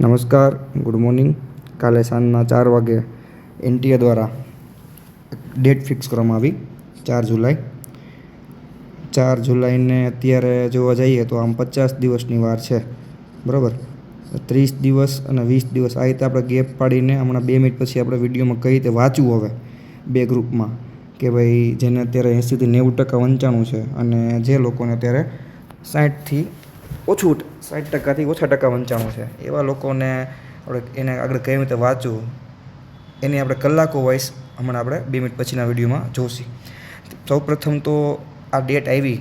નમસ્કાર, good morning. કાલે સાંજના ચાર વાગે એનટીએ દ્વારા ડેટ ફિક્સ કરવામાં આવી, ચાર જુલાઈ. ચાર જુલાઈને અત્યારે જોવા જઈએ તો આમ પચાસ દિવસની વાર છે. બરાબર? ત્રીસ દિવસ અને વીસ દિવસ, આ રીતે આપણે ગેપ પાડીને હમણાં બે મિનિટ પછી આપણે વિડીયોમાં કઈ રીતે વાંચવું હવે બે ગ્રુપમાં કે ભાઈ જેને અત્યારે એંસીથી નેવું ટકા વંચાણું છે અને જે લોકોને અત્યારે સાઠથી ઓછું સાઠ ટકાથી ઓછા ટકા વંચાણું છે. એવા લોકોને આપણે એને આગળ કઈ રીતે વાંચવું, એની આપણે કલાકો વાઇઝ હમણાં આપણે બે મિનિટ પછીના વિડીયોમાં જોશી. સૌપ્રથમ તો આ ડેટ આવી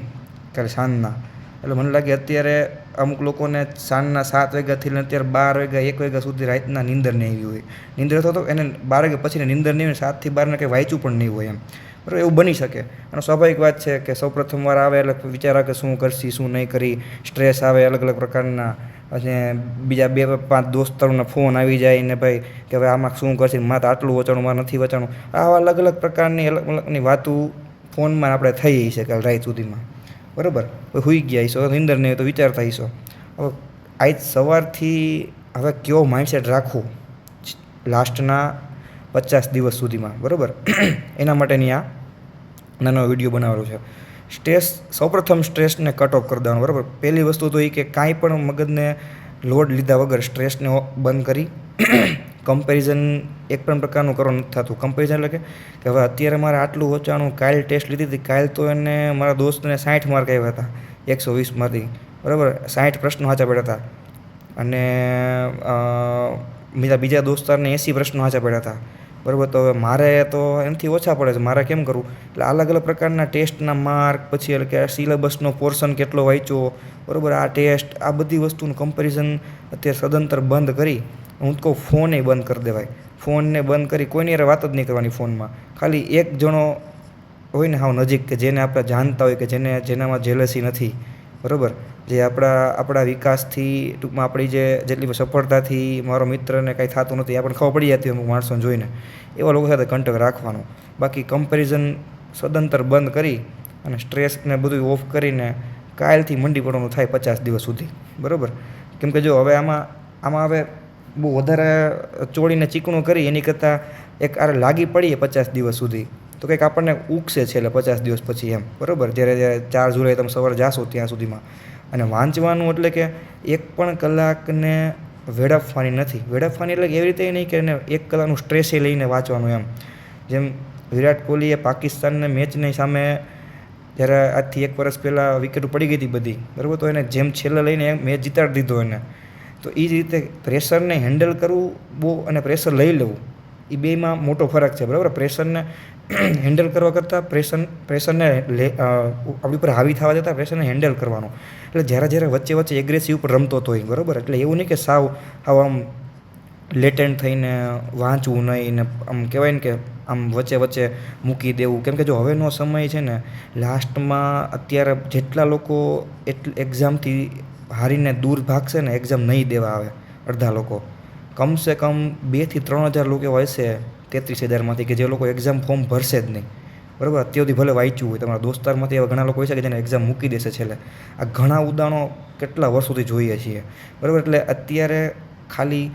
કાલે સાંજના. એટલે મને લાગે અત્યારે અમુક લોકોને સાંજના સાત વાગ્યાથી લઈને અત્યારે બાર વાગ્યા, એક વાગ્યા સુધી રાતના નીંદર નહીં આવી હોય. નીંદર થતો એને બાર વાગ્યા પછી નીંદર નહીં હોય, સાતથી બારને કંઈ વાંચ્યું પણ નહીં હોય એમ. બરાબર? એવું બની શકે. અને સ્વાભાવિક વાત છે કે સૌ પ્રથમવાર આવે એટલે વિચારા કે શું કરશી, શું નહીં કરી સ્ટ્રેસ આવે, અલગ અલગ પ્રકારના, અને બીજા બે પાંચ દોસ્તરોના ફોન આવી જાય ને ભાઈ કે હવે આમાં શું કરશે? મારે આટલું વચાણું, મારે નથી વચાણું. આવા અલગ અલગ પ્રકારની, અલગ અલગની વાતો ફોનમાં આપણે થઈ છે કાલ રાત સુધીમાં. બરાબર? હોઈ ગયા હશો, નિંદર નહીં તો વિચારતા હશો. હવે આજ સવારથી હવે કયો માઇન્ડસેટ રાખવું? લાસ્ટના પચાસ દિવસ સુધીમાં. બરાબર? એના માટેની આ નાનો વીડિયો બનાવેલો છે. સ્ટ્રેસ, સૌપ્રથમ સ્ટ્રેસને કટ ઓફ કરી દેવાનું, બરાબર? પહેલી વસ્તુ તો એ કે કાંઈ પણ મગજને લોડ લીધા વગર સ્ટ્રેસને બંધ કરી કમ્પેરિઝન એક પણ પ્રકારનું કરો નથી થતું. કમ્પેરિઝન એટલે કે હવે અત્યારે મારે આટલું ઓછાણું કાલ ટેસ્ટ લીધી હતી, કાલ તો એને મારા દોસ્તને સાઠ માર્ક આવ્યા હતા, એકસો વીસમાંથી બરાબર? સાઠ પ્રશ્નો સાચા પડ્યા હતા. અને બીજા બીજા દોસ્તારને એંસી પ્રશ્નો સાચા પડ્યા હતા. બરાબર તો હવે મારે તો એનાથી ઓછા પડે છે. મારે કેમ કરવું? એટલે અલગ અલગ પ્રકારના ટેસ્ટના માર્ક, પછી એટલે કે સિલેબસનો પોર્શન કેટલો વાંચ્યો, બરાબર? આ ટેસ્ટ, આ બધી વસ્તુનું કમ્પેરિઝન અત્યારે સદંતર બંધ કરી, હું તો કહું ફોને બંધ કરી દેવાય. ફોનને બંધ કરી કોઈની હારે વાત જ નહીં કરવાની ફોનમાં. ખાલી એક જણો હોય ને હાવ નજીક કે જેને આપણે જાણતા હોય કે જેને, જેનામાં જેલસી નથી. બરાબર? જે આપણા આપણા વિકાસથી ટૂંકમાં આપણી જે જેટલી સફળતાથી મારો મિત્રને કાંઈ થતું નથી આપણને ખબર પડી જતી અમુક માણસોને જોઈને. એવા લોકો સાથે કંટક રાખવાનો. બાકી કમ્પેરિઝન સદંતર બંધ કરી અને સ્ટ્રેસને બધું ઓફ કરીને કાયલથી મંડી પડવાનું થાય પચાસ દિવસ સુધી. બરાબર? કેમ કે જો હવે આમાં આમાં હવે બહુ વધારે ચોળીને ચીકણું કરી, એની કરતાં એક આરે લાગી પડીએ પચાસ દિવસ સુધી. તો કંઈક આપણને ઉગશે છેલ્લે પચાસ દિવસ પછી એમ, બરાબર? જ્યારે જ્યારે ચાર જુલાઈ તમે સવારે જાશો ત્યાં સુધીમાં. અને વાંચવાનું એટલે કે એક પણ કલાકને વેડફવાની નથી. વેડફવાની એટલે એવી રીતે નહીં કે એને એક કલાકનું સ્ટ્રેસે લઈને વાંચવાનું એમ. જેમ વિરાટ કોહલીએ પાકિસ્તાનને મેચની સામે જ્યારે આજથી એક વર્ષ પહેલાં વિકેટ પડી ગઈ હતી બધી, બરાબર? તો એને જેમ છેલ્લે લઈને મેચ જીતાડી દીધો એને. તો એ જ રીતે પ્રેશરને હેન્ડલ કરવું બહુ અને પ્રેશર લઈ લેવું. એ બેમાં મોટો ફરક છે, બરાબર? પ્રેશરને હેન્ડલ કરવા કરતાં પ્રેશર પ્રેશરને આપણી ઉપર હાવી થવા જતાં પ્રેશરને હેન્ડલ કરવાનું. એટલે જ્યારે જ્યારે વચ્ચે વચ્ચે એગ્રેસિવ ઉપર રમતો હતો એ બરાબર? એટલે એવું નહીં કે સાવ આવ આમ લેટેન્ટ થઈને વાંચવું નહીં ને આમ કહેવાય ને કે આમ વચ્ચે વચ્ચે મૂકી દેવું. કેમ કે જો હવેનો સમય છે ને લાસ્ટમાં અત્યારે જેટલા લોકો એટલ એક્ઝામથી હારીને દૂર ભાગશે ને એક્ઝામ નહીં દેવા આવે અડધા લોકો. કમસે કમ બેથી ત્રણ હજાર લોકો હોય હશે તેત્રીસ હજારમાંથી કે જે લોકો એક્ઝામ ફોર્મ ભરશે જ નહીં. બરાબર? અત્યારથી ભલે વાંચ્યું હોય, તમારા દોસ્તારમાંથી એવા ઘણા લોકો હોય છે કે જેને એક્ઝામ મૂકી દેશે છેલ્લે. આ ઘણા ઉદાહરણો કેટલા વર્ષોથી જોઈએ છીએ. બરાબર? એટલે અત્યારે ખાલી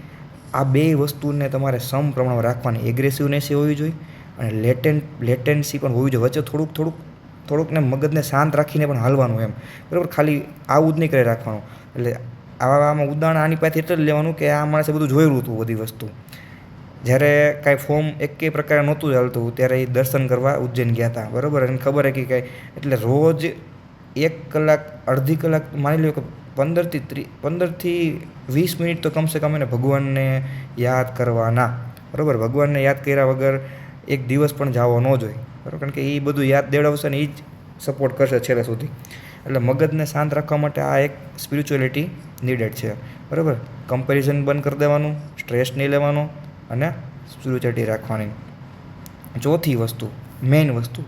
આ બે વસ્તુને તમારે સમ પ્રમાણમાં રાખવાની એગ્રેસિવનેસી હોવી જોઈએ અને લેટેન લેટેન્સી પણ હોવી જોઈએ. વચ્ચે થોડુંક થોડુંક, થોડુંકને મગજને શાંત રાખીને પણ હાલવાનું એમ. બરાબર? ખાલી આવું જ નહીં કરી રાખવાનું. એટલે આવા આમાં ઉદાહરણ આની પાસે એટલે જ લેવાનું કે આ માણસે બધું જોયેલું હતું બધી વસ્તુ. જ્યારે કાંઈ ફોર્મ એકેય પ્રકારે નહોતું ચાલતું, ત્યારે એ દર્શન કરવા ઉજ્જૈન ગયા હતા, બરાબર? એને ખબર હતી કે એટલે રોજ એક કલાક, અડધી કલાક, માની લો કે પંદરથી ત્રી, પંદરથી વીસ મિનિટ તો કમસે કમ એને ભગવાનને યાદ કરવાના, બરાબર? ભગવાનને યાદ કર્યા વગર એક દિવસ પણ જવો ન જોઈએ, બરાબર? કારણ કે એ બધું યાદ દેવડાવશે ને એ જ સપોર્ટ કરશે છેલ્લે સુધી. એટલે મગજને શાંત રાખવા માટે આ એક સ્પિરિચ્યુઅલિટી નીડેડ છે, બરાબર? કમ્પેરિઝન બંધ કરી દેવાનું સ્ટ્રેસ નહીં લેવાનો અને સ્પિરિચ્યુઅલિટી રાખવાની. ચોથી વસ્તુ મેઇન વસ્તુ.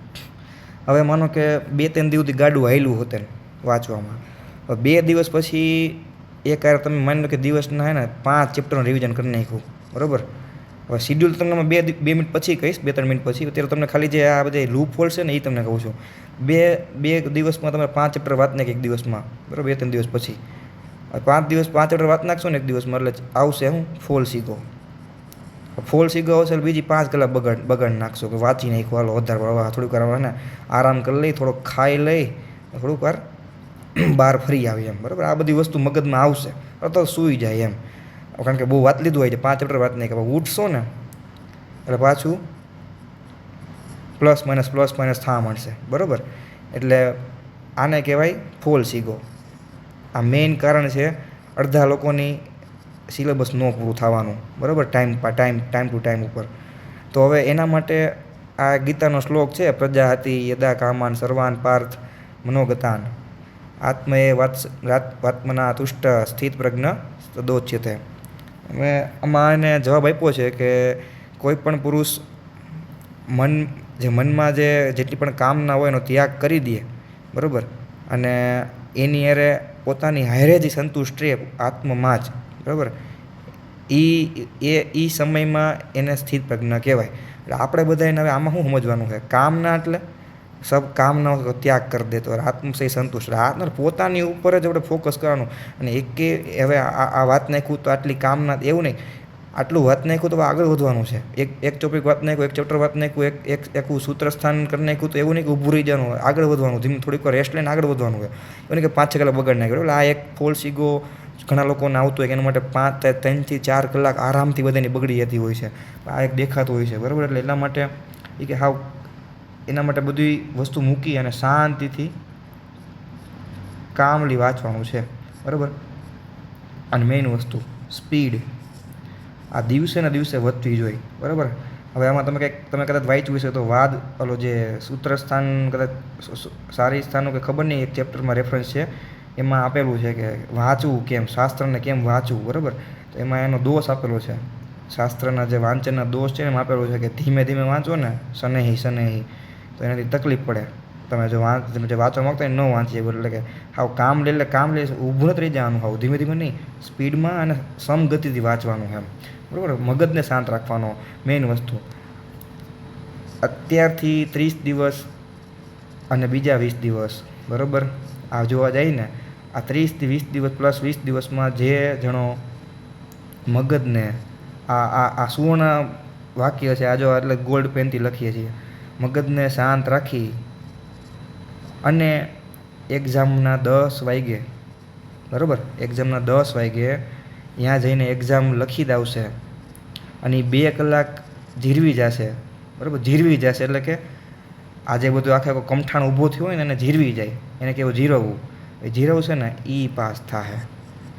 હવે માનો કે બે ત્રણ દિવસથી ગાડું હાયલું હોતે વાંચવામાં. બે દિવસ પછી એક યાર તમે માની લો કે દિવસના હે ને, પાંચ ચેપ્ટરનું રિવિઝન કરી નાખ્યું, બરાબર? હવે શિડ્યુલ તમને બે બે મિનિટ પછી કહીશ, બે ત્રણ મિનિટ પછી. અત્યારે તમને ખાલી જે આ બધા લૂપ હોલ છે ને એ તમને કહું છું. બે બે દિવસમાં તમે પાંચ ચેપ્ટર વાત નાખી એક દિવસમાં, બરાબર? બે ત્રણ દિવસ પછી. પાંચ દિવસ પાંચ ચેપ્ટર વાત નાખશો ને એક દિવસમાં, એટલે આવશે હું ફોલ સીગો ફોલ સીગો આવશે બીજી પાંચ કલાક બગાડ બગાડ નાખશો કે વાંચી નાખો. હાલો વધારે વાળવા થોડીક વાર ને, આરામ કરી લઈ, થોડોક ખાઈ લઈ, થોડુંક વાર બહાર ફરી આવી એમ. બરાબર? આ બધી વસ્તુ મગજમાં આવશે. તો સૂઈ જાય એમ. કારણ કે બહુ વાત લીધું હોય છે પાંચ ચેપ્ટર વાત નહીં કે ઉઠશો ને, એટલે પાછું પ્લસ માઇનસ પ્લસ માઇનસ થવા મળશે બરાબર? એટલે આને કહેવાય ફોલ સીગો આ મેઇન કારણ છે અડધા લોકોની સિલેબસ ન પૂરું થવાનું, બરાબર? Time time time to time ઉપર. તો હવે એના માટે આ ગીતાનો શ્લોક છે, પ્રજા હતી યદા કામાન સર્વાન પાર્થ મનોગતાન. આત્મએ વાત્સ આત્મના તુષ્ટ સ્થિત પ્રજ્ઞ તદોચ્યતે હવે આમાં એને જવાબ આપ્યો છે કે કોઈ પણ પુરુષ મન, જે મનમાં જે જેટલી પણ કામના હોય એનો ત્યાગ કરી દે, બરાબર? અને એની અરે પોતાની હારે જ સંતુષ્ટ રહે આત્મમાં જ. બરાબર? એ એ એ સમયમાં એને સ્થિત પ્રજ્ઞ કહેવાય. એટલે આપણે બધાને હવે આમાં શું સમજવાનું છે? કામના એટલે સબ કામનો ત્યાગ કરી દેતો. આત્મસય સંતુષ્ટ. આત્મ પોતાની ઉપર જ આપણે ફોકસ કરવાનું. અને એકે, હવે આ વાત નાખ્યું તો આટલી કામના એવું નહીં. આટલું વાત નાખ્યું તો આગળ વધવાનું છે. એક એક ટોપિક વાત નાખ્યું એક ચેપ્ટર વાત નાખ્યું એક એક, એકું સૂત્રસ્થાન કરી નાખ્યું તો એવું નહીં કે ઊભું રહી જવાનું આગળ વધવાનું. ધીમે થોડીક રેસ્ટ લઈને આગળ વધવાનું હોય. એવું નહીં કે પાંચ છ કલાક બગાડ નાખ્યો. એટલે આ એક ફોલ સીગો ઘણા લોકોને આવતું હોય કે એના માટે પાંચ ત્રણથી ચાર કલાક આરામથી બધાની બગડી જતી હોય છે. આ એક દેખાતું હોય છે, બરાબર? એટલે એટલા માટે એ કે હાવ એના માટે બધી વસ્તુ મૂકી અને શાંતિથી કામલી વાંચવાનું છે, બરાબર? અને મેઇન વસ્તુ સ્પીડ આ દિવસે ને દિવસે વધતી જોઈ બરાબર? હવે આમાં તમે કંઈક, તમે કદાચ વાંચ્યું હશે તો વાદ ઓલો જે સૂત્રસ્થાન, કદાચ સારી સ્થાનો કે ખબર નહીં એક ચેપ્ટરમાં રેફરન્સ છે. એમાં આપેલું છે કે વાંચવું કેમ, શાસ્ત્રને કેમ વાંચવું, બરાબર? તો એમાં એનો દોષ આપેલો છે. શાસ્ત્રના જે વાંચનના દોષ છે એમાં આપેલું છે કે ધીમે ધીમે વાંચો ને, શનેહી શનેહી. તો એનાથી તકલીફ પડે. તમે જો વાંચ તમે જે વાંચવા માગતા ન વાંચીએ એટલે કે હાવ કામ લે, એટલે કામ લે, ઊભું નથી રહી જવાનું, હાવ ધીમે ધીમે નહીં. સ્પીડમાં અને સમગતિથી વાંચવાનું એમ. બરાબર? મગજને શાંત રાખવાનો મેઇન વસ્તુ. અત્યારથી ત્રીસ દિવસ અને બીજા વીસ દિવસ, બરાબર? આ જોવા જાય ને આ ત્રીસથી વીસ દિવસ પ્લસ વીસ દિવસમાં જે જણો મગજને આ આ આ સુવર્ણ વાક્ય છે, આ એટલે ગોલ્ડ પેનથી લખીએ છીએ. મગજને શાંત રાખી અને એક્ઝામના દસ વાગે બરાબર? એક્ઝામના દસ વાગે ત્યાં જઈને એક્ઝામ લખી દાવશે અને બે કલાક જીરવી જશે, બરાબર? જીરવી જશે એટલે કે આજે બધું આખે આખો કમઠાણ ઊભો થયો હોય ને એને જીરવી જાય, એને કેવું જીરવવું. એ જીરવશે ને એ પાસ થશે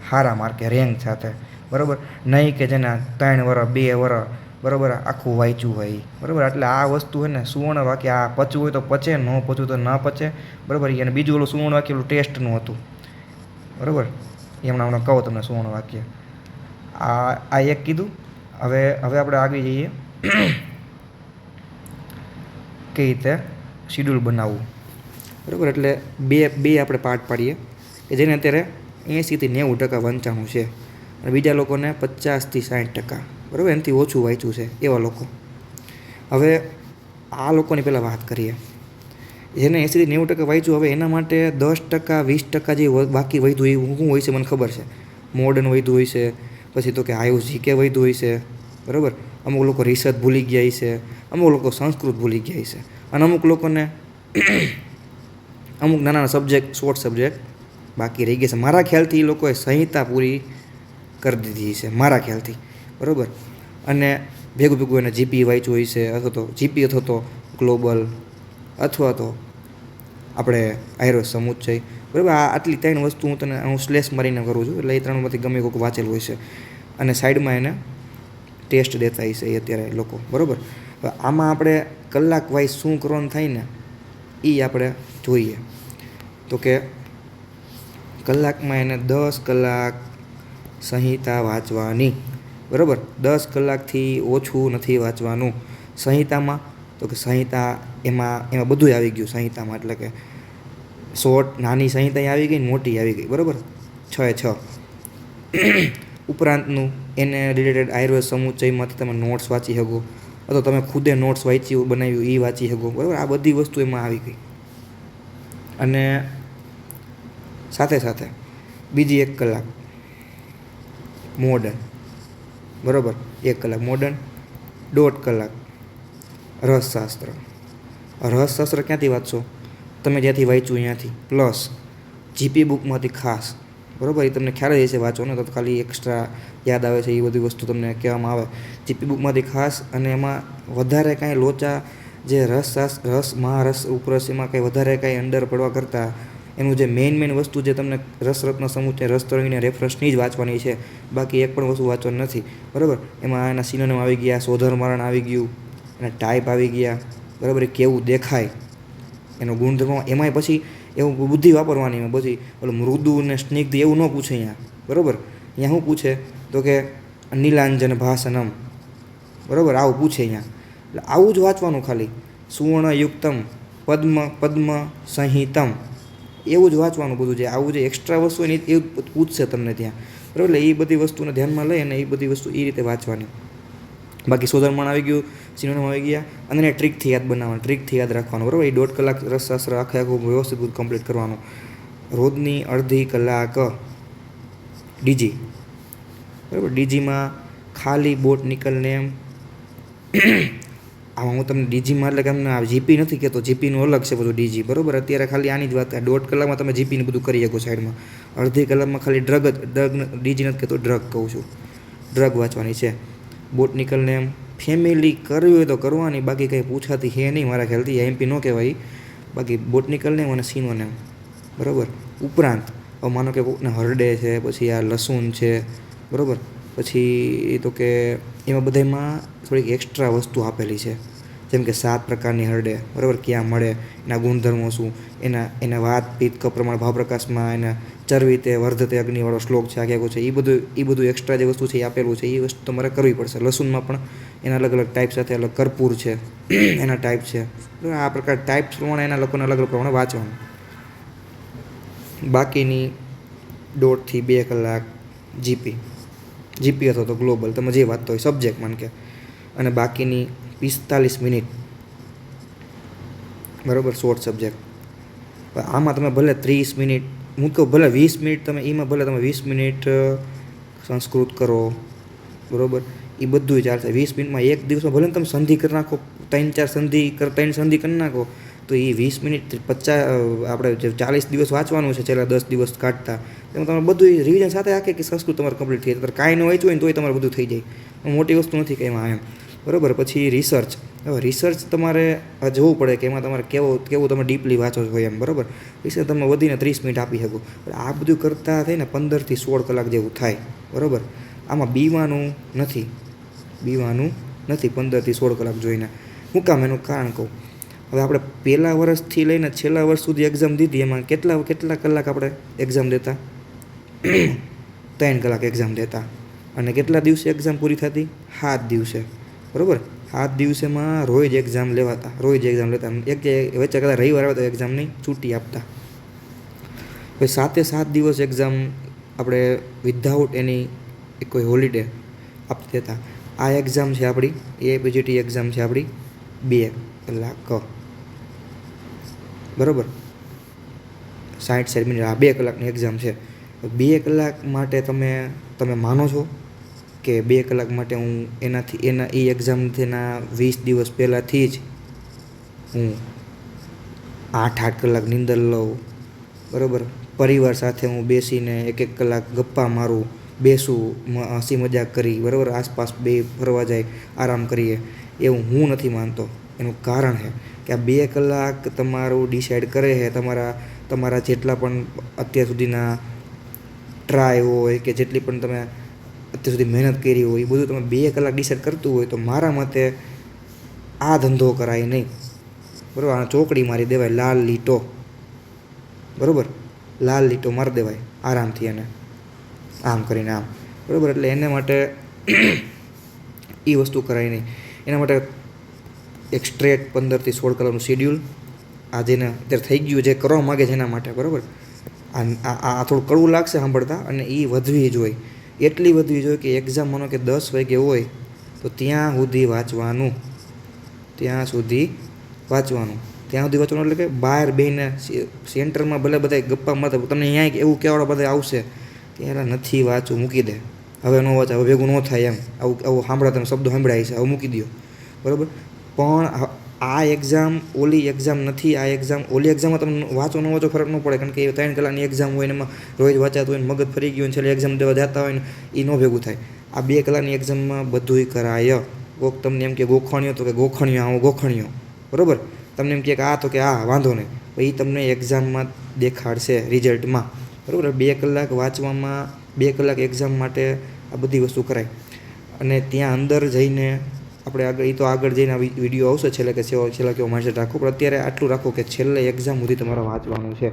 સારા માર્કે રેન્ક સાથે. બરાબર? નહીં કે જેના ત્રણ વર, બે વર, બરાબર? આખું વાંચ્યું હોય બરાબર? એટલે આ વસ્તુ છે ને, સુવર્ણ વાક્ય, આ પચવું હોય તો પચે, ન પચવું તો ન પચે. બરાબર? અને બીજું ઓલું સુવર્ણ વાક્ય, ઓલું ટેસ્ટનું હતું. બરાબર? એમણે હમણાં કહો તમને સુવર્ણ વાક્ય. આ આ એક કીધું. હવે હવે આપણે આગળ જઈએ. કઈ રીતે શિડ્યુલ બનાવવું? બરાબર? એટલે બે બે આપણે પાર્ટ પાડીએ કે જેને અત્યારે એંસીથી નેવું ટકા વંચાણું છે અને બીજા લોકોને પચાસથી સાઠ ટકા. બરાબર? એનાથી ઓછું વાંચ્યું છે એવા લોકો. હવે આ લોકોની પહેલાં વાત કરીએ. જેને એંસીથી નેવું ટકા વાંચ્યું, હવે એના માટે દસ ટકા, વીસ ટકા જે બાકી વધ્યું એ શું હોય છે મને ખબર છે. મોડર્ન વધ્યું હોય છે, પછી તો કે આયુ જીકે વધ્યું હોય છે. બરાબર? અમુક લોકો રિસર્ચ ભૂલી ગયા છે, અમુક લોકો સંસ્કૃત ભૂલી ગયા છે. અને અમુક લોકોને અમુક નાના સબ્જેક્ટ શોર્ટ સબ્જેક્ટ બાકી રહી ગયા છે. મારા ખ્યાલથી એ લોકોએ સંહિતા પૂરી કરી દીધી છે, મારા ખ્યાલથી. બરાબર? અને ભેગું ભેગું એને જીપી વાંચ્યું હોય છે, અથવા તો જીપી અથવા તો ગ્લોબલ અથવા તો આપણે આયરો સમુચ્ચય. બરાબર? આ આટલી ત્રણ વસ્તુ હું તને, હું સ્લેશ મારીને કરું છું, એટલે એ ત્રણમાંથી ગમે કોઈક વાંચેલું હોય છે. અને સાઈડમાં એને ટેસ્ટ દેતા હશે એ અત્યારે લોકો. બરાબર? આમાં આપણે કલાક વાઇઝ શું કરવાનું થાય ને એ આપણે જોઈએ. તો કે કલાકમાં એને દસ કલાક સંહિતા વાંચવાની. બરાબર? દસ કલાકથી ઓછું નથી વાંચવાનું સંહિતામાં. તો કે સંહિતા એમાં એમાં બધું આવી ગયું સંહિતામાં. એટલે કે શોર્ટ, નાની સંહિતા આવી ગઈ, મોટી આવી ગઈ. બરાબર? છ એ છ. ઉપરાંતનું એને રિલેટેડ આયુર્વેદ સમુચયમાંથી તમે નોટ્સ વાંચી શકો. અથવા તમે ખુદે નોટ્સ વાંચ્યું, બનાવ્યું એ વાંચી શકો. બરાબર? આ બધી વસ્તુ એમાં આવી ગઈ. અને સાથે સાથે બીજી એક કલાક મોડર્ન બરાબર? એક કલાક મોડર્ન દોઢ કલાક રસશાસ્ત્ર. રસશાસ્ત્ર ક્યાંથી વાંચશો? તમે જ્યાંથી વાંચ્યું ત્યાંથી પ્લસ જીપી બુકમાંથી ખાસ. બરાબર? એ તમને ખ્યાલ જ હશે, વાંચો ને તો ખાલી એક્સ્ટ્રા યાદ આવે છે, એ બધી વસ્તુ તમને કહેવામાં આવે. જીપી બુકમાંથી ખાસ અને એમાં વધારે કાંઈ લોચા જે રસ શાસ રસ મહારસ ઉપરસ, એમાં કંઈ વધારે કાંઈ અંડર પડવા કરતાં એનું જે મેઇન મેઇન વસ્તુ જે તમને રસરત્ન સમૂહ રસ તરંગીને રેફરન્સની જ વાંચવાની છે. બાકી એક પણ વસ્તુ વાંચવાની નથી. બરાબર? એમાં એના સિનોનિમ આવી ગયા, શોધન મરણ આવી ગયું એના ટાઈપ આવી ગયા. બરાબર? એ કેવું દેખાય? એનો ગુણધર્મ એમાંય પછી એવું બુદ્ધિ વાપરવાની પછી. ઓલું મૃદુ ને સ્નિગ્ધ એવું ન પૂછે અહીંયા. બરાબર? અહીંયા શું પૂછે? તો કે નીલાંજન ભાષનમ. બરાબર? આવું પૂછે અહીંયા. એટલે આવું જ વાંચવાનું ખાલી. સુવર્ણયુક્તમ, પદ્મ પદ્મ સંહિતમ. એવું જ વાંચવાનું બધું જે આવું જે એક્સ્ટ્રા વસ્તુ એની એ પૂછશે તમને ત્યાં. બરાબર? એટલે એ બધી વસ્તુને ધ્યાનમાં લઈ અને એ બધી વસ્તુ એ રીતે વાંચવાની. બાકી સોધરમણ આવી ગયું સિનોનિમ આવી ગયા, અને એને ટ્રીકથી યાદ બનાવવાનું ટ્રીકથી યાદ રાખવાનું. બરાબર? એ દોઢ કલાક રસશાસ્ત્ર આખે આખું વ્યવસ્થિત કમ્પ્લીટ કરવાનું. રોજની અડધી કલાક ડીજી બરાબર? ડીજીમાં ખાલી બોટ નીકળને એમ આમાં હું તમને ડીજીમાં એટલે કે તમને જીપી નથી કહેતો જીપીનું અલગ છે બધું ડીજી બરાબર? અત્યારે ખાલી આની જ વાત દોઢ કલાકમાં તમે જીપીને બધું કરી શકો સાઈડમાં. અડધી કલાકમાં ખાલી ડ્રગ જ ડ્રગ ડીજી નથી કહેતો ડ્રગ કહું છું. ડ્રગ વાંચવાની છે. બોટનિકલને એમ ફેમિલી કરવી હોય તો કરવાની, બાકી કંઈ પૂછાતી હે નહીં મારા ખ્યાલથી એમપી ન કહેવાય. બાકી બોટનિકલ મને અને સીનો ને બરાબર? ઉપરાંત, હવે માનો કે કોકને હરડે છે, પછી આ લસુન છે, બરાબર? પછી તો કે એમાં બધામાં થોડીક એક્સ્ટ્રા વસ્તુ આપેલી છે. જેમ કે સાત પ્રકારની હરડે, બરાબર? ક્યાં મળે, એના ગુણધર્મો શું, એના એના વાત પિત્ત પ્રમાણ ભાવપ્રકાશમાં એના ચરવીતે વર્ધતે અગ્નિવાળો શ્લોક છે આગે છે એ બધું એ બધું એક્સ્ટ્રા જે વસ્તુ છે એ આપેલું છે એ વસ્તુ તમારે કરવી પડશે. લસુનમાં પણ એના અલગ અલગ ટાઈપ સાથે અલગ કર્પૂર છે, એના ટાઈપ છે. આ પ્રકાર ટાઈપ પ્રમાણે એના લોકોને અલગ અલગ પ્રમાણે વાંચવાનું. બાકીની દોઢથી બે કલાક જીપી જીપી અથવા તો ગ્લોબલ, તમે જે વાંચતો હોય સબ્જેક્ટ માન કે. અને બાકીની પિસ્તાલીસ મિનિટ. બરાબર શોર્ટ સબ્જેક્ટ આમાં તમે ભલે ત્રીસ મિનિટ, હું કહું ભલે વીસ મિનિટ તમે, એમાં ભલે તમે વીસ મિનિટ સંસ્કૃત કરો. બરાબર? એ બધું ચાલશે. વીસ મિનિટમાં એક દિવસમાં ભલે તમે સંધિ કરી નાખો, ત્રણ ચાર સંધિ કર, ત્રણ સંધિ કરી નાખો તો એ વીસ મિનિટ પચાસ આપણે જે ચાલીસ દિવસ વાંચવાનું છે, છેલ્લા દસ દિવસ કાઢતા એમાં તમારે બધું રિવિઝન સાથે આખે કે સંસ્કૃત તમારે કમ્પ્લીટ થઈ જાય. કાંઈ ન વાંચ્યું હોય તોય તમારે બધું થઈ જાય. મોટી વસ્તુ નથી કે એમાં. એમ બરાબર? પછી રિસર્ચ હવે રિસર્ચ તમારે જોવું પડે કે એમાં તમારે કેવો, કેવું તમે ડીપલી વાંચો છો એમ. બરાબર? રિસર્ચ તમે વધીને ત્રીસ મિનિટ આપી શકો. આ બધું કરતાં થઈને પંદરથી સોળ કલાક જેવું થાય. બરાબર? આમાં બીવાનું નથી. બીવાનું નથી પંદરથી સોળ કલાક જોઈને. હું કામ એનું કારણ કહું? હવે આપણે પહેલા વર્ષથી લઈને છેલ્લા વર્ષ સુધી એક્ઝામ દીધી, એમાં કેટલા કેટલા કલાક આપણે એક્ઝામ દેતા? ત્રણ કલાક એક્ઝામ દેતા. અને કેટલા દિવસે એક્ઝામ પૂરી થતી? સાત દિવસે. બરાબર? સાત દિવસેમાં રોજ એક્ઝામ લેવાતા, રોજ એક્ઝામ લેતા. એક વચ્ચે કદાચ રવિવાર આવે તો એક્ઝામની છૂટી આપતા. પછી સાતે સાત દિવસ એક્ઝામ આપણે વિધાઉટ એની કોઈ હોલિડે આપી દેતા આ એક્ઝામ છે આપણી એ પીજીટી એક્ઝામ છે આપણી, બે કલાક. બરાબર? સાઠ સાઠ મિનિટ આ બે કલાકની એક્ઝામ છે. બે કલાક માટે તમે તમે માનો છો કે બે કલાક માટે હું એનાથી, એના, એ એક્ઝામથીના વીસ દિવસ પહેલાંથી જ હું આઠ આઠ કલાક નીંદર લઉં, બરાબર? પરિવાર સાથે હું બેસીને એક એક કલાક ગપ્પા મારું, બેસું હસી મજાક કરી, બરાબર? આસપાસ બે ફરવા જાય, આરામ કરીએ. એવું હું નથી માનતો. એનું કારણ છે. કે આ બે કલાક તમારું ડિસાઈડ કરે છે, તમારા તમારા જેટલા પણ અત્યાર સુધીના ટ્રાય હોય કે જેટલી પણ તમે અત્યાર સુધી મહેનત કરી હોય, એ બધું તમે બે કલાક ડિસાઈડ કરતું હોય તો મારા મતે આ ધંધો કરાય નહીં. બરાબર? આ ચોકડી મારી દેવાય, લાલ લીટો. બરાબર? લાલ લીટો મારી દેવાય, આરામથી એને. આમ કરીને આમ. બરાબર? એટલે એને માટે એ વસ્તુ કરાય નહીં. એના માટે એક સ્ટ્રેટ પંદરથી સોળ કલાકનું શેડ્યુલ આ જેને અત્યારે થઈ ગયું જે કરવા માગે છે એના માટે, બરાબર? આ આ થોડું કડવું લાગશે સાંભળતા અને એ વધવી જોઈએ એટલી વધવી જોઈએ કે એક્ઝામ માનો કે દસ વાગે હોય તો ત્યાં સુધી વાંચવાનું. ત્યાં સુધી વાંચવાનું. ત્યાં સુધી વાંચવાનું એટલે કે બહાર બેહીને સેન્ટરમાં ભલે બધા ગપ્પા મારતા તમને અહીંયા એવું કહેવાળા બધા આવશે ત્યારે નથી વાંચવું, મૂકી દે. હવે ન વાંચે, હવે ભેગું ન થાય એમ. આવું આવું સાંભળા તમે શબ્દો સાંભળાય છે હવે મૂકી દો બરાબર? પણ આ એક્ઝામ ઓલી એક્ઝામ નથી, આ એક્ઝામ ઓલી એક્ઝામમાં તમને વાંચો ન વાંચો ફરક ન પડે, કારણ કે એ ત્રણ કલાકની એક્ઝામ હોય ને એમાં રોજ વાંચાતું હોય ને મગજ ફરી ગયું છેલ્લે એક્ઝામ દેવા જતા હોય ને એ ન ભેગું થાય. આ બે કલાકની એક્ઝામમાં બધુંય કરાય. કોક તમને એમ કે ગોખણ્યો તો કે ગોખણ્યો આવું ગોખણ્યો બરાબર? તમને એમ કે આ તો કે આ, વાંધો નહીં. પછી તમને એક્ઝામમાં દેખાડશે રિઝલ્ટમાં બરાબર? બે કલાક વાંચવામાં, બે કલાક એક્ઝામ માટે આ બધી વસ્તુ કરાય. અને ત્યાં અંદર જઈને આપણે આગળ એ તો આગળ જઈને વીડિયો આવશે, છેલ્લે કે છેલ્લે કેવો માણસે રાખો પણ અત્યારે આટલું રાખો કે છેલ્લે એક્ઝામ સુધી તમારે વાંચવાનું છે.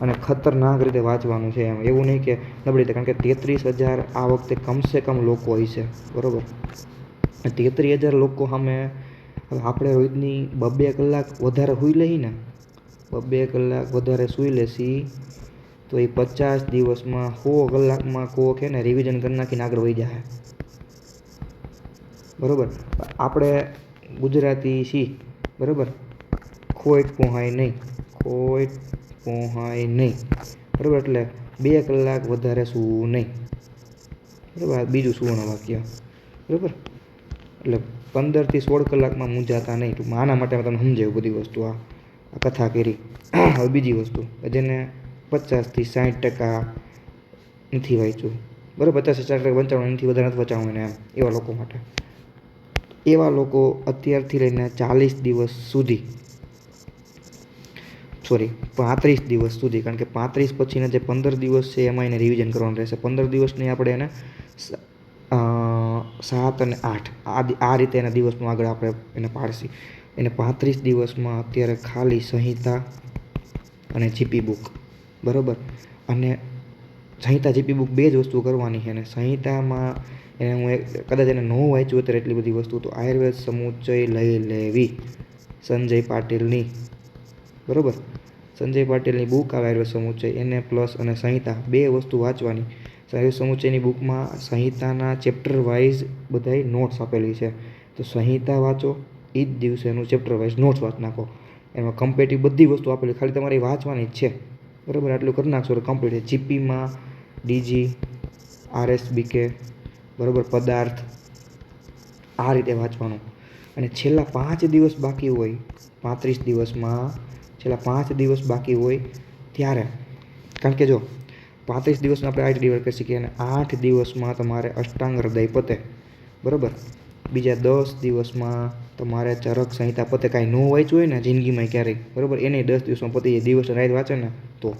અને ખતરનાક રીતે વાંચવાનું છે એમ. એવું નહીં કે નબળી રીતે. કારણ કે તેત્રીસ હજાર આ વખતે કમસે કમ લોકો હોય છે. બરાબર? તેત્રીસ હજાર લોકો સામે આપણે રોજની બબે કલાક વધારે સૂઈ લઈ ને બબ્બે કલાક વધારે સૂઈ લેશી, તો એ પચાસ દિવસમાં સો કલાકમાં કોક છે ને રિવિઝન કરી નાખીને આગળ વહી જાય. બરાબર? આપણે ગુજરાતી છીએ બરાબર? ખોટ પોહાય નહીં. ખોટ પોહાય નહીં. બરાબર? એટલે બે કલાક વધારે સૂવું નહીં. બરાબર? બીજું સુવર્ણ વાક્ય. બરાબર? એટલે પંદરથી સોળ કલાકમાં મૂંઝાતા નહીં. ટૂંકમાં આના માટે તમને સમજાવ્યું બધી વસ્તુ આ. કથા કરી. હવે બીજી વસ્તુ. જેને પચાસથી સાઠ ટકા નથી વાંચ્યું. બરાબર? પચાસથી સાઠ ટકા વંચાવવાનું એનાથી વધારે નથી વંચાવવાનું એને એવા લોકો માટે. એવા લોકો અત્યારથી લઈને ચાલીસ દિવસ સુધી. સોરી પાંત્રીસ દિવસ સુધી, કારણ કે પાંત્રીસ પછીના જે પંદર દિવસ છે એમાં એને રિવિઝન કરવાનું રહેશે. પંદર દિવસની આપણે એને સાત અને આઠ, આ આ રીતે એના દિવસનું આગળ આપણે એને પાડશી. એને પાંત્રીસ દિવસમાં અત્યારે ખાલી સંહિતા અને જીપી બુક બરાબર? અને સંહિતા જીપી બુક બે જ વસ્તુ કરવાની છે. અને સંહિતામાં એને હું કદાચ એને ન વાંચ્યું અત્યારે એટલી બધી વસ્તુ તો આયુર્વેદ સમુચય લઈ લેવી. સંજય પાટીલની. બરાબર? સંજય પાટીલની બુક આવે આયુર્વેદ સમુચય એને પ્લસ અને સંહિતા બે વસ્તુ વાંચવાની. આયુર્વેદ સમુચયની બુકમાં સંહિતાના ચેપ્ટર વાઇઝ બધાય નોટ્સ આપેલી છે. તો સંહિતા વાંચો, એ જ દિવસે એનું ચેપ્ટર વાઇઝ નોટ્સ વાંચ નાખો. એમાં કમ્પેટિવ બધી વસ્તુ આપેલી, ખાલી તમારે વાંચવાની જ છે. બરાબર? આટલું કરી નાખશો એટલે કમ્પ્લીટ જીપીમાં ડીજી આરએસબીકે બરાબર, પદાર્થ આ રીતે વાંચવાનું. અને છેલ્લા પાંચ દિવસ બાકી હોય, પાંત્રીસ દિવસમાં છેલ્લા પાંચ દિવસ બાકી હોય ત્યારે, કારણ કે જો, પાંત્રીસ દિવસમાં આપણે આઠ ડિવાઈડ કરી શકીએ અને આઠ દિવસમાં તમારે અષ્ટાંગ હૃદય પતે, બરાબર? બીજા દસ દિવસમાં તમારે ચરક સંહિતા પતે, કાંઈ ન વાંચ્યું હોય ને, જિંદગીમાં ક્યારેય, બરાબર? એને દસ દિવસમાં પતી જાય દિવસ રાત વાંચે ને, તો,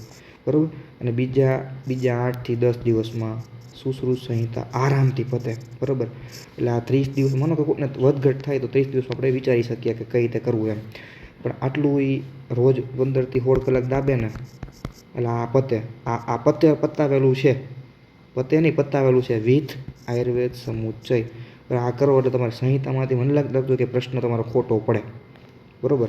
બરાબર? અને બીજા બીજા આઠથી દસ દિવસમાં સુશ્રુત સંહિતા આરામથી પતે, બરાબર? એટલે આ ત્રીસ દિવસ, માનો કે કોઈને વધઘટ થાય તો ત્રીસ દિવસમાં આપણે વિચારી શકીએ કે કઈ રીતે કરવું એમ. પણ આટલું એ રોજ પંદરથી સોળ કલાક દાબે ને, એટલે આ પતે. આ આ પતે પતાવેલું છે. પતે નહીં, પતાવેલું છે. વિથ આયુર્વેદ સમુચ્ચય. પણ આ કરો એટલે તમારે સંહિતામાંથી મને લાગ લાગતું કે પ્રશ્ન તમારો ખોટો પડે. બરાબર?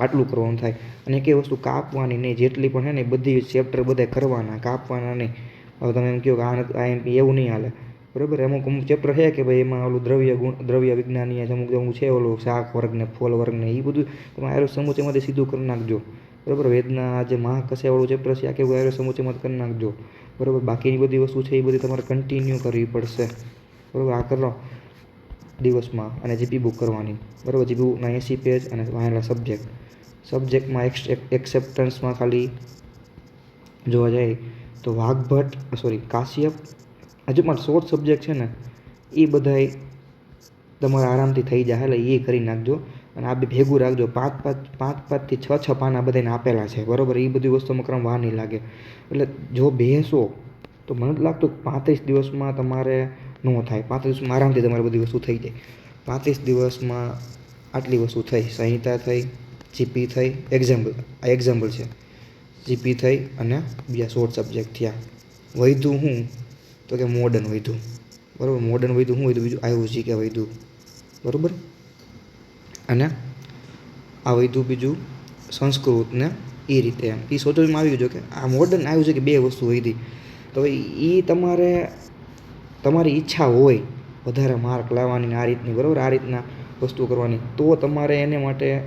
આટલું કરવાનું થાય. અને કઈ વસ્તુ કાપવાની નહીં, જેટલી પણ હે ને, બધી ચેપ્ટર બધા કરવાના, કાપવાના નહીં. હવે તમે એમ કહો કે આ આઈએમપી એવું નહીં હાલે. બરાબર? અમુક અમુક ચેપ્ટર છે કે ભાઈ એમાં ઓલું દ્રવ્ય ગુણ દ્રવ્ય વિજ્ઞાની અમુક અમુક છે ઓલું શાક વર્ગને ફળ વર્ગને એ બધું તમે આયુર્વેદ સમુચયમાંથી સીધું કરી નાખજો. બરાબર? વેદના જે મહાકસ્યાવાળું ચેપ્ટર છે આ કેવું આયુર્વેદ સમુચયમાંથી કરી નાખજો. બરાબર? બાકીની બધી વસ્તુ છે એ બધી તમારે કન્ટિન્યુ કરવી પડશે. બરાબર? આ કરો. દિવસમાં અને જીપી બુક કરવાની. બરાબર? જીપી બુકના એંસી પેજ અને વાંચેલા સબ્જેક્ટ સબ્જેક્ટમાં એક્સેપ્ટન્સમાં ખાલી જોવા જાય તો વાઘભટ્ટ સોરી કાશ્યપ. હજુ પણ શોર્ટ સબ્જેક્ટ છે ને, એ બધાય તમારે આરામથી થઈ જાય. એટલે એ કરી નાખજો અને આ બી ભેગું રાખજો. પાંચ પાંચ પાંચ પાંચથી છ છ પાના બધાને આપેલા છે. બરાબર? એ બધી વસ્તુમાં ક્રમ વાર નહીં લાગે. એટલે જો બેસો, તો મને લાગતું પાંત્રીસ દિવસમાં તમારે ન થાય. પાંત્રીસ દિવસમાં આરામથી તમારે બધી વસ્તુ થઈ જાય. પાંત્રીસ દિવસમાં આટલી વસ્તુ થઈ. સંહિતા થઈ, જીપી થઈ. એક્ઝામ્પલ આ એક્ઝામ્પલ છે. જીપી થઈ અને બીજા શોર્ટ સબ્જેક્ટ થયા. વૈધું હું? તો કે મોડર્ન વૈધું. બરાબર મોડર્ન વૈધું હું? વૈધું બીજું છે કે વૈધું. બરાબર? અને આ વૈધું બીજું સંસ્કૃતને એ રીતે એમ. એ સોચવામાં આવી ગયું કે આ મોડર્ન આવ્યું છે કે બે વસ્તુ વૈધી. તો એ તમારે, તમારી ઈચ્છા હોય, વધારે માર્ક લાવવાની આ રીતની, બરાબર? આ રીતના વસ્તુ કરવાની. તો તમારે એને માટે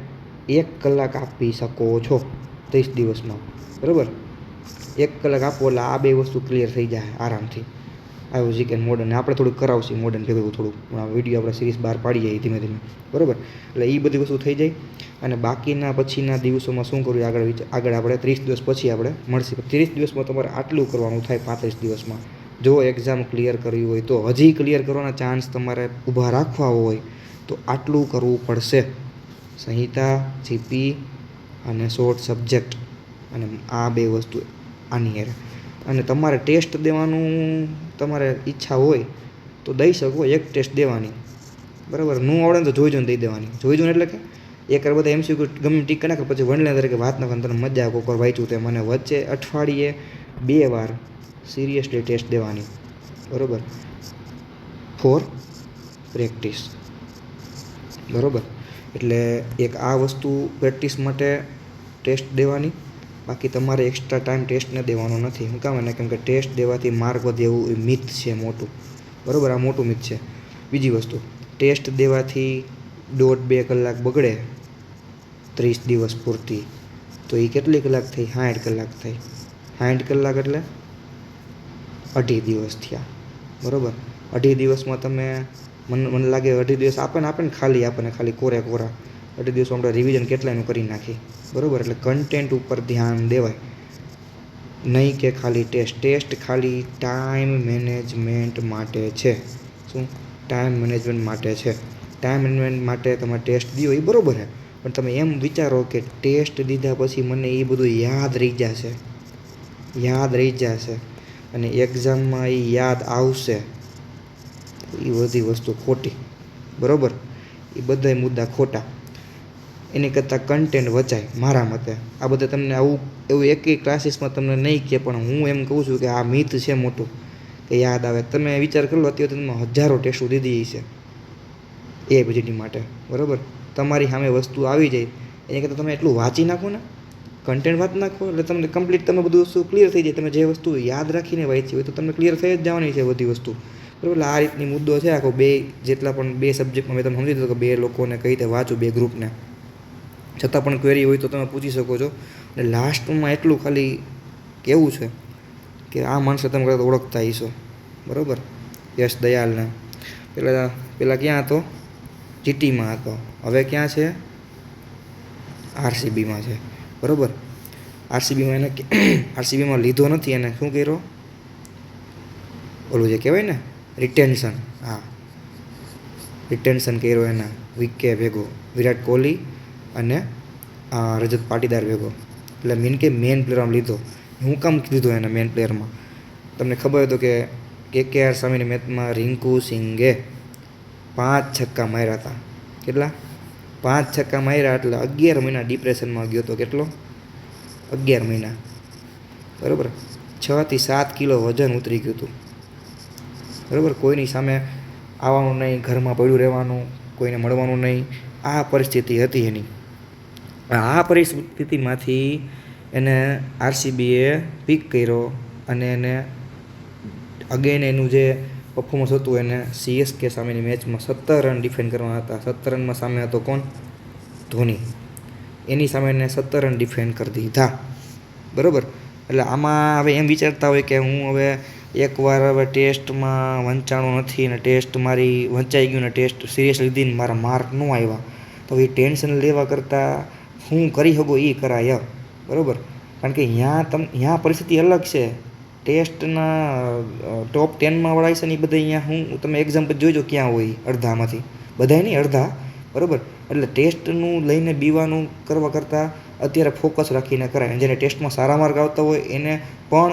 એક કલાક આપી શકો છો ત્રીસ દિવસમાં. બરાબર? એક કલાક આપો એટલે આ બે વસ્તુ ક્લિયર થઈ જાય આરામથી. આવ્યું કે મોડર્ન આપણે થોડુંક કરાવશું મોડર્ન ભેગું આ વીડિયો આપણે સિરીઝ બહાર પાડી જઈએ ધીમે ધીમે. બરાબર? એટલે એ બધી વસ્તુ થઈ જાય. અને બાકીના પછીના દિવસોમાં શું કરવું આગળ આગળ આપણે ત્રીસ દિવસ પછી આપણે મળશે. ત્રીસ દિવસમાં તમારે આટલું કરવાનું થાય પાંત્રીસ દિવસમાં. જો એક્ઝામ ક્લિયર કરવી હોય તો હજી ક્લિયર કરવાના ચાન્સ તમારે ઊભા રાખવા હોય તો આટલું કરવું પડશે. સંહિતા જીપી અને શોર્ટ સબ્જેક્ટ અને આ બે વસ્તુ આની હારે. અને તમારે ટેસ્ટ દેવાનું તમારે ઈચ્છા હોય તો દઈ શકો, એક ટેસ્ટ દેવાની. બરાબર? નું આવડે તો જોઈ જોઈને દઈ દેવાની. જોઈ જોઈને એટલે કે એક બધા એમસીક્યુ ગમે ટીક નાખે પછી વનલે તરીકે વાત ના તને મજા કોકર વાંચ્યું તે મને વચ્ચે અઠવાડિયે બે વાર સિરિયસલી ટેસ્ટ દેવાની. બરાબર? For practice. બરાબર? એટલે એક આ વસ્તુ પ્રેક્ટિસ માટે ટેસ્ટ દેવાની. બાકી તમારે એક્સ્ટ્રા ટાઈમ ટેસ્ટને દેવાનો નથી. હું કામ એને કેમ કે ટેસ્ટ દેવાથી માર્ક વધે એવું એ મિથ છે મોટું. બરાબર? આ મોટું મિથ છે. બીજી વસ્તુ ટેસ્ટ દેવાથી દોઢ બે કલાક બગડે ત્રીસ દિવસ પૂરતી. તો એ કેટલી કલાક થઈ? સાઠ કલાક થઈ. સાઠ કલાક એટલે અઢી દિવસ થયા. બરાબર? અઢી દિવસમાં તમે, મને મને લાગે અઢી દિવસ આપે ને આપે ને ખાલી, આપે ને ખાલી કોરે કોરા. અઢી દિવસો આપણે રિવિઝન કેટલાયનું કરી નાખી બરાબર? એટલે કન્ટેન્ટ ઉપર ધ્યાન દેવાય. નહીં કે ખાલી ટેસ્ટ ટેસ્ટ ખાલી ટાઈમ મેનેજમેન્ટ માટે છે. શું? ટાઈમ મેનેજમેન્ટ માટે છે. ટાઈમ મેનેજમેન્ટ માટે તમે ટેસ્ટ દો એ બરાબર છે. પણ તમે એમ વિચારો કે ટેસ્ટ દીધા પછી મને એ બધું યાદ રહી જશે. યાદ રહી જશે. અને એક્ઝામમાં એ યાદ આવશે. એ બધી વસ્તુ ખોટી. બરાબર? એ બધા મુદ્દા ખોટા. એની કરતાં કન્ટેન્ટ વચાય મારા મતે. આ બધા તમને આવું, એવું એકેય ક્લાસીસમાં તમને નહીં કહે, પણ હું એમ કહું છું કે આ મિથ છે મોટું, કે યાદ આવે. તમે વિચાર કરો અત્યારે તમે હજારો ટેસ્ટો દીધી છે. એ બજેટની માટે. બરાબર? તમારી સામે વસ્તુ આવી જાય. એની કરતાં તમે એટલું વાંચી નાખો ને. કન્ટેન્ટ વાંચ નાખો, એટલે તમને કમ્પ્લીટ તમે બધું વસ્તુ ક્લિયર થઈ જાય. તમે જે વસ્તુ યાદ રાખીને વાંચી હોય તો તમને ક્લિયર થઈ જ જવાની છે બધી વસ્તુ. બરાબર? એટલે આ રીતની મુદ્દો છે આખો બે જેટલા પણ બે સબ્જેક્ટમાં મેં તમને સમજી દીધું કે બે લોકોને કઈ રીતે વાંચું બે ગ્રુપને છતાં પણ ક્વેરી હોય તો તમે પૂછી શકો છો. અને લાસ્ટમાં એટલું ખાલી કેવું છે કે આ માણસે તમે કદાચ ઓળખતા હશો. બરાબર? યશ દયાલને. પેલા પેલા ક્યાં હતો? જીટીમાં હતો. હવે ક્યાં છે? આરસીબીમાં છે. બરાબર? આરસીબીમાં એને આરસીબીમાં લીધો નથી એને. શું કર્યો? ઓલું જે કહેવાય ને રિટેન્શન હા. રિટેન્શન કર્યો એના. વિકે ભેગો. વિરાટ કોહલી અને રજત પાટીદાર ભેગો. એટલે મીન કે મેન પ્લેયરમાં લીધો. હું કામ લીધો એને મેન પ્લેયરમાં તમને ખબર હતો કે કે કે આર સામેની મેચમાં રિંકુ સિંઘે પાંચ છક્કા માર્યા હતા. કેટલા? પાંચ છક્કા માર્યા એટલે અગિયાર મહિના ડિપ્રેશનમાં ગયો હતો. કેટલો? અગિયાર મહિના. બરાબર? છથી સાત કિલો વજન ઉતરી ગયું હતું. બરાબર? કોઈની સામે આવવાનું નહીં, ઘરમાં પડ્યું રહેવાનું, કોઈને મળવાનું નહીં. આ પરિસ્થિતિ હતી એની. આ પરિસ્થિતિમાંથી એને આરસીબીએ પીક કર્યો અને એને અગેન એનું જે પરફોર્મન્સ હતું એને સીએસકે સામેની મેચમાં સત્તર રન ડિફેન્ડ કરવાના હતા. સત્તર રનમાં સામે હતો કોણ? ધોની. એની સામે એને સત્તર રન ડિફેન્ડ કરી દીધા. બરાબર? એટલે આમાં હવે એમ વિચારતા હોય કે હું હવે એકવાર હવે ટેસ્ટમાં વંચાણું નથી ને ટેસ્ટ મારી વંચાઈ ગયું ને ટેસ્ટ સિરિયસ લીધી ને મારા માર્ક ન આવ્યા. તો એ ટેન્શન લેવા કરતાં હું કરી શકું એ કરાય. બરાબર? કારણ કે ત્યાં તમ ત્યાં પરિસ્થિતિ અલગ છે. ટેસ્ટના ટોપ ટેનમાં વળાય છે ને એ બધા અહીંયા હું, તમે એક્ઝામ્પલ જોઈજો ક્યાં હોય અડધામાંથી. બધાય નહીં અડધા. બરાબર? એટલે ટેસ્ટનું લઈને બીવાનું કરવા કરતાં અત્યારે ફોકસ રાખીને કરાય. જેને ટેસ્ટમાં સારા માર્ક આવતા હોય એને પણ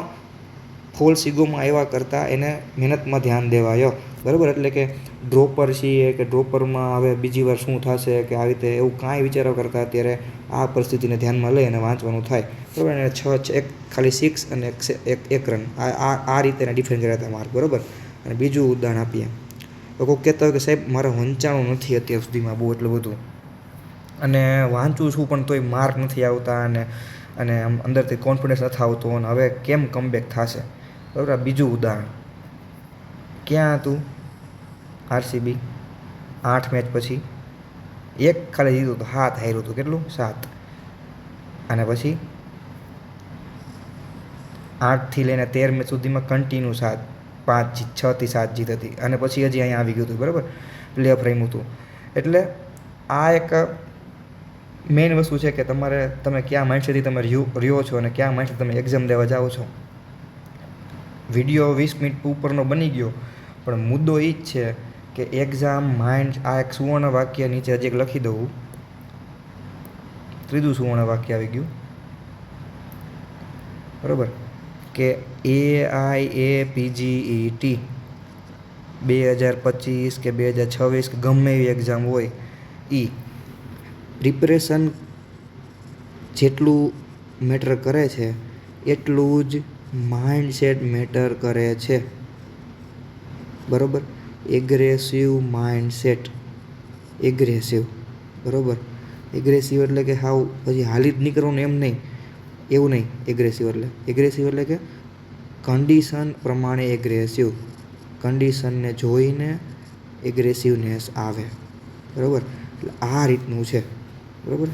ફોલ સિગોમાં આવ્યા કરતાં એને મહેનતમાં ધ્યાન દેવાયો. બરાબર? એટલે કે ડ્રોપર છીએ કે ડ્રોપરમાં હવે બીજી વાર શું થશે કે આવી રીતે એવું કાંઈ વિચારો કરતાં અત્યારે આ પરિસ્થિતિને ધ્યાનમાં લઈ અને વાંચવાનું થાય. બરાબર? અને છ છ, એક ખાલી સિક્સ અને એક એક રન આ આ રીતે એને ડિફેન્ડ કર્યા હતા માર્ક બરાબર? અને બીજું ઉદાહરણ આપીએ. તો કોઈ કહેતા હોય કે સાહેબ, મારે વંચાણું નથી અત્યાર સુધીમાં બહુ એટલું બધું. અને વાંચું છું પણ તોય માર્ક નથી આવતા અને અને આમ અંદરથી કોન્ફિડન્સ નથી આવતો અને હવે કેમ કમબેક થશે? બરાબર? બીજું ઉદાહરણ. ક્યાં હતું? આરસીબી, આઠ મેચ પછી એક ખાલી જીતું હતું હાથ હાર્યું હતું. કેટલું? સાત. અને પછી આઠથી લઈને તેર મેચ સુધીમાં કન્ટિન્યુ સાત, પાંચ જીત છથી સાત જીત હતી. અને પછી હજી અહીંયા આવી ગયું હતું, બરાબર? પ્લે ઓફ રમ્યું હતું. એટલે આ એક મેઇન વસ્તુ છે કે તમારે, તમે ક્યાં માઇન્ડસેટથી તમે રહ્યો છો અને ક્યાં માઇન્ડસેટ તમે એક્ઝામ દેવા જાઓ છો. વીડિયો વીસ મિનિટ ઉપરનો બની ગયો. પણ મુદ્દો એ જ છે કે એક્ઝામ માઇન્ડ આ એક સુવર્ણ વાક્ય નીચે હજી એક લખી દઉં. ત્રીજું સુવર્ણ વાક્ય આવી ગયું. બરાબર? કે એ આઈ એ પીજીઈ ટી બે હજાર પચીસ કે બે હજાર છવ્વીસ કે ગમે એવી એક્ઝામ હોય એ પ્રિપરેશન જેટલું મેટર કરે છે, એટલું જ માઇન્ડસેટ મેટર કરે છે. બરાબર? એગ્રેસિવ માઇન્ડસેટ એગ્રેસિવ બરાબર? એગ્રેસિવ એટલે કે હાવ પછી હાલી જ નીકળવાનું એમ નહીં. એવું નહીં. એગ્રેસિવ એટલે. એગ્રેસિવ એટલે કે કન્ડિશન પ્રમાણે એગ્રેસિવ કન્ડિશનને જોઈને એગ્રેસિવનેસ આવે. બરાબર? એટલે આ રીતનું છે. બરાબર?